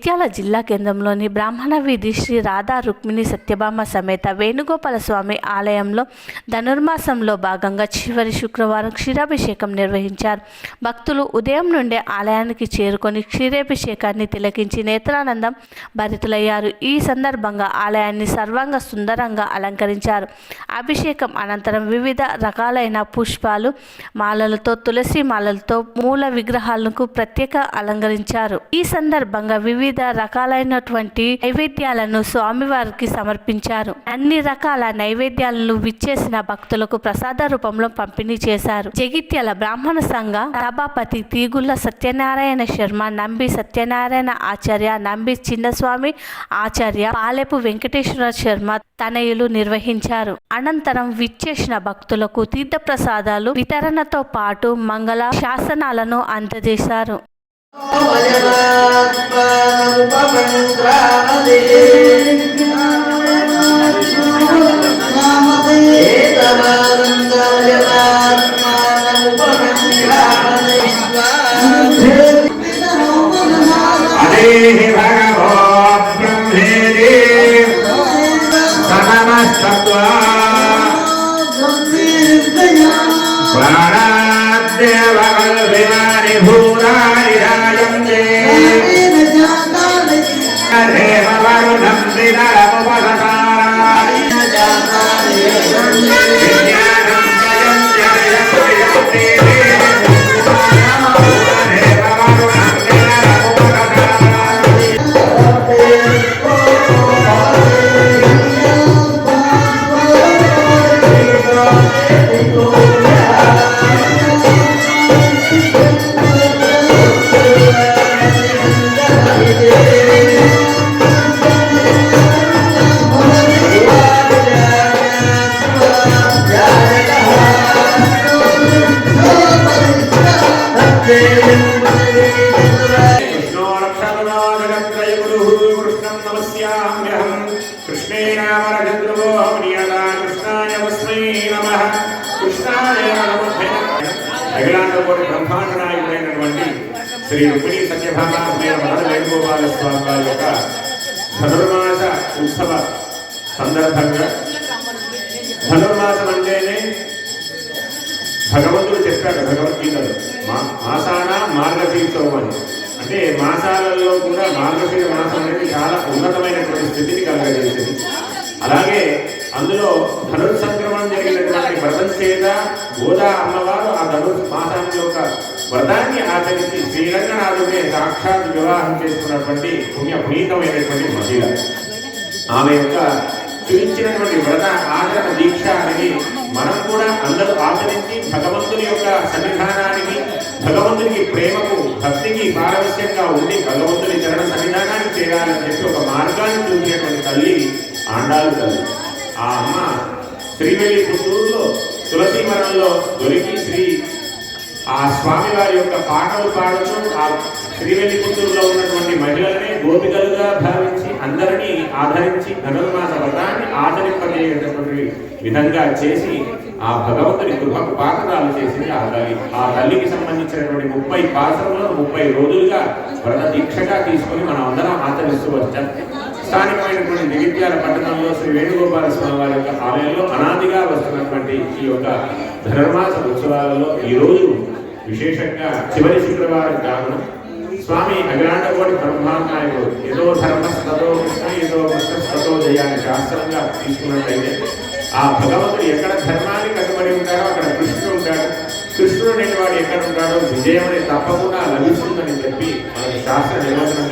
జగిత్యాల జిల్లా కేంద్రంలోని బ్రాహ్మణ వీధి శ్రీ రాధా రుక్మిణి సత్యభామ సమేత వేణుగోపాల స్వామి ఆలయంలో ధనుర్మాసంలో భాగంగా చివరి శుక్రవారం క్షీరాభిషేకం నిర్వహించారు. భక్తులు ఉదయం నుండే ఆలయానికి చేరుకొని క్షీరాభిషేకాన్ని తిలకించి నేత్రానందం భరితులయ్యారు. ఈ సందర్భంగా ఆలయాన్ని సర్వాంగ సుందరంగా అలంకరించారు. అభిషేకం అనంతరం వివిధ రకాలైన పుష్పాలు మాలలతో తులసి మాలలతో మూల విగ్రహాలకు ప్రత్యేక అలంకరించారు. ఈ సందర్భంగా వివిధ వివిధ రకాలైనటువంటి నైవేద్యాలను స్వామివారికి సమర్పించారు. అన్ని రకాల నైవేద్యాలను విచ్చేసిన భక్తులకు ప్రసాద రూపంలో పంపిణీ చేశారు. జగిత్యాల బ్రాహ్మణ సంఘ సభాపతి తీగుళ్ళ సత్యనారాయణ శర్మ నంబి సత్యనారాయణ ఆచార్య నంబి చిన్నస్వామి ఆచార్య పాలెపు వెంకటేశ్వర శర్మ తనయులు నిర్వహించారు. అనంతరం విచ్చేసిన భక్తులకు తీర్థ ప్రసాదాలు వితరణతో పాటు మంగళ శాసనాలను అందజేశారు. हरेः कृष्णं नमस्याम्यहम् कृष्णे नामरचन्द्रवो नियता कृष्णाय तस्मै नमः कृष्णाय నమః అఖిలాండకోటి బ్రహ్మాండ నాయకుడైనటువంటి శ్రీ రుక్మిణి సత్యభామ సమేత మదన వేణుగోపాల స్వామి వారి యొక్క ధనుర్మాస ఉత్సవ సందర్భంగా ధనుర్మాసం అంటేనే భగవంతుడు చెప్పాడు భగవద్గీతలో మా మాసాన మార్గశీర్షం అని అంటే మాసాలలో కూడా మార్గశీర మాసం అనేది చాలా ఉన్నతమైనటువంటి స్థితిని కలగజేసింది. అలాగే అందులో ధనుర్ సంక్రమణం జరిగినటువంటి వ్రతం చేత గోదా అమ్మవారు ఆ ధనుర్ మాసాన్ని యొక్క వ్రతాన్ని ఆచరించి శ్రీరంగనాథుడే సాక్షాత్ వివాహం చేసుకున్నటువంటి పుణ్య పునీతమైనటువంటి మహిళ. ఆమె యొక్క చూపించినటువంటి వ్రత ఆచరణ దీక్ష అనేది మనం కూడా అందరూ ఆచరించి భగవంతుని యొక్క సన్నిధానానికి భగవంతునికి ప్రేమకు భక్తికి పారవశ్యంగా ఉండి భగవంతుని చరణ సన్నిధానానికి చేరాలని చెప్పి ఒక మార్గాన్ని చూపించేటువంటి తల్లి ఆండాలు తల్లి. ఆ అమ్మ శ్రీవెల్లి పుత్తూరులో తులసీవనంలో దొరికి శ్రీ ఆ స్వామి వారి యొక్క పాటలు పాడుతూ ఆ శ్రీవెల్లి పుత్తూరులో ఉన్నటువంటి మహిళల్ని గోపికలుగా భావించి అందరినీ ఆదరించి ధనుర్మాస వ్రతాన్ని ఆచరింపజేయటువంటి విధంగా చేసి ఆ భగవంతుని కృపకు పాత్రలు చేసింది ఆ తల్లి. ఆ తల్లికి సంబంధించినటువంటి ముప్పై పాత్రలో ముప్పై రోజులుగా వ్రత దీక్షగా తీసుకుని మనం అందరం ఆచరిస్తూ వచ్చాం. స్థానికమైనటువంటి జగిత్యాల పట్టణంలో శ్రీ వేణుగోపాల స్వామి వారి యొక్క ఆలయంలో అనాదిగా వస్తున్నటువంటి ఈ యొక్క ధనుర్మాస ఉత్సవాలలో ఈ రోజు విశేషంగా చివరి శుక్రవారం కారణం స్వామి అఖిలాండకోటి బ్రహ్మానాయకుడు ఏదో ధర్మ స్తతో కృష్ణ ఏదో కృష్ణ జయాన్ని శాస్త్రంగా తీసుకున్నట్లయితే ఆ భగవంతుడు ఎక్కడ ధర్మాన్ని కట్టుబడి ఉంటాడో అక్కడ కృష్ణుడు ఉంటాడు. కృష్ణుడు అనేవాడు ఎక్కడ ఉంటాడో విజయం అనేది తప్పకుండా లభిస్తుందని చెప్పి మనకి శాస్త్ర నిబంధన